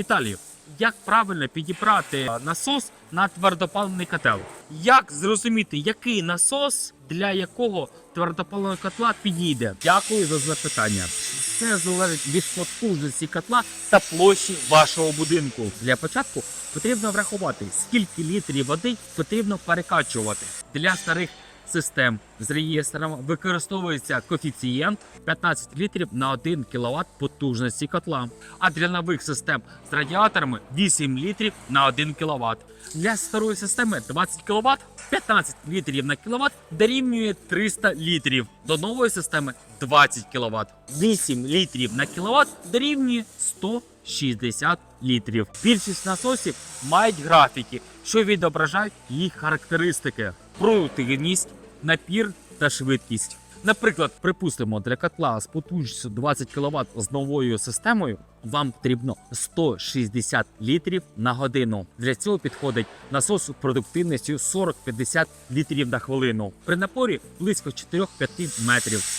Віталію, як правильно підібрати насос на твердопаливний котел? Як зрозуміти, який насос для якого твердопаливного котла підійде? Дякую за запитання. Все залежить від потужності котла та площі вашого будинку. Для початку потрібно врахувати, скільки літрів води потрібно перекачувати. Для старих систем з реєстром використовується коефіцієнт 15 літрів на 1 кВт потужності котла. А для нових систем з радіаторами 8 літрів на 1 кВт. Для старої системи 20 кВт 15 літрів на кВт дорівнює 300 літрів. До нової системи 20 кВт. 8 літрів на кВт дорівнює 160 літрів. Більшість насосів мають графіки, що відображають їх характеристики: продуктивність, напір та швидкість. Наприклад, припустимо, для котла з потужністю 20 кВт з новою системою вам потрібно 160 літрів на годину. Для цього підходить насос продуктивністю 40-50 літрів на хвилину. При напорі близько 4-5 метрів.